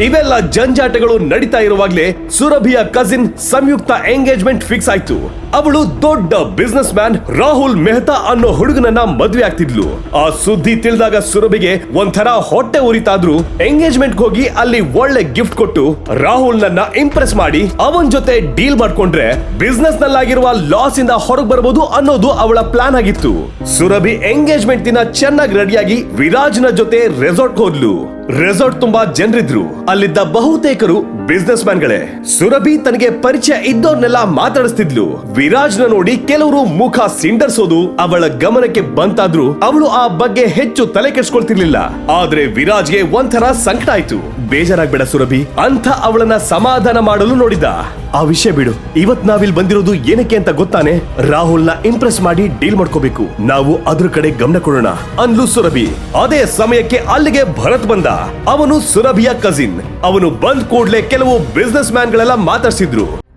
ಇವೆಲ್ಲ ಜಂಜಾಟಗಳು ನಡೀತಾ ಇರುವಾಗ್ಲೇ ಸುರಭಿಯ ಕಸಿನ್ ಸಂಯುಕ್ತ ಎಂಗೇಜ್ಮೆಂಟ್ ಫಿಕ್ಸ್ ಆಯ್ತು. ಅವಳು ದೊಡ್ಡ ಬಿಸ್ನೆಸ್ ಮ್ಯಾನ್ ರಾಹುಲ್ ಮೆಹ್ತಾ ಅನ್ನೋ ಹುಡುಗನನ್ನ ಮದ್ವೆ ಆಗ್ತಿದ್ಲು. ಆ ಸುದ್ದಿ ತಿಳಿದಾಗ ಸುರಭಿಗೆ ಒಂಥರ ಹೊಟ್ಟೆ ಉರಿತಾದ್ರು ಎಂಗೇಜ್ಮೆಂಟ್ ಹೋಗಿ ಅಲ್ಲಿ ಒಳ್ಳೆ ಗಿಫ್ಟ್ ಕೊಟ್ಟು ರಾಹುಲ್ ನನ್ನ ಇಂಪ್ರೆಸ್ ಮಾಡಿ ಅವನ್ ಜೊತೆ ಡೀಲ್ ಮಾಡ್ಕೊಂಡ್ರೆ ಬಿಸ್ನೆಸ್ ನಲ್ಲಾಗಿರುವ ಲಾಸ್ ಇಂದ ಹೊರಗೆ ಬರಬಹುದು ಅನ್ನೋದು ಅವಳ ಪ್ಲಾನ್ ಆಗಿತ್ತು. ಸುರಭಿ ಎಂಗೇಜ್ಮೆಂಟ್ ದಿನ ಚೆನ್ನಾಗಿ ರೆಡಿಯಾಗಿ ವಿರಾಜ್ನ ಜೊತೆ ರೆಸಾರ್ಟ್ ಹೋದ್ಲು. ರೆಸಾರ್ಟ್ ತುಂಬಾ ಜನರಿದ್ರು. ಅಲ್ಲಿದ್ದ ಬಹುತೇಕರು ಬಿಸ್ನೆಸ್ ಮ್ಯಾನ್ಗಳೇ ಸುರಭಿ ತನಗೆ ಪರಿಚಯ ಇದ್ದವ್ರನ್ನೆಲ್ಲ ಮಾತಾಡಿಸ್ತಿದ್ಲು. ವಿರಾಜ್ನ ನೋಡಿ ಕೆಲವರು ಮುಖ ಸಿಂಡರ್ಸೋದು, ಅವಳ ಗಮನಕ್ಕೆ ಬಂತಾದ್ರು ಅವಳು ಆ ಬಗ್ಗೆ ಹೆಚ್ಚು ತಲೆ ಕೆಡ್ಸ್ಕೊಳ್ತಿರ್ಲಿಲ್ಲ. ಆದ್ರೆ ವಿರಾಜ್ಗೆ ಒಂಥರ ಸಂಕಟ ಆಯ್ತು. ಬೇಜಾರಾಗ್ಬೇಡ ಸುರಭಿ. ಅಂತ ಅವಳನ್ನ ಸಮಾಧಾನ ಮಾಡಲು ನೋಡಿದ ಆ ವಿಷಯ ಬಿಡು. ಇವತ್ ನಾವಿಲ್ ಬಂದಿರೋದು ಏನಕ್ಕೆ ಅಂತ ಗೊತ್ತಾನೆ? ರಾಹುಲ್ನ ಇಂಪ್ರೆಸ್ ಮಾಡಿ ಡೀಲ್ ಮಾಡ್ಕೋಬೇಕು. ನಾವು ಅದ್ರ ಕಡೆ ಗಮನ ಕೊಡೋಣ. ಅನ್ಲು ಸುರಭಿ. ಅದೇ ಸಮಯಕ್ಕೆ ಅಲ್ಲಿಗೆ ಭರತ್ ಬಂದ. ಅವನು ಸುರಭಿಯ ಕಸಿನ್ ಅವನು ಬಂದ್ ಕೂಡ್ಲೆ ಕೆಲವು ಬಿಸ್ನೆಸ್ ಮ್ಯಾನ್ ಗಳೆಲ್ಲ ಮಾತಾಡ್ಸಿದ್ರು.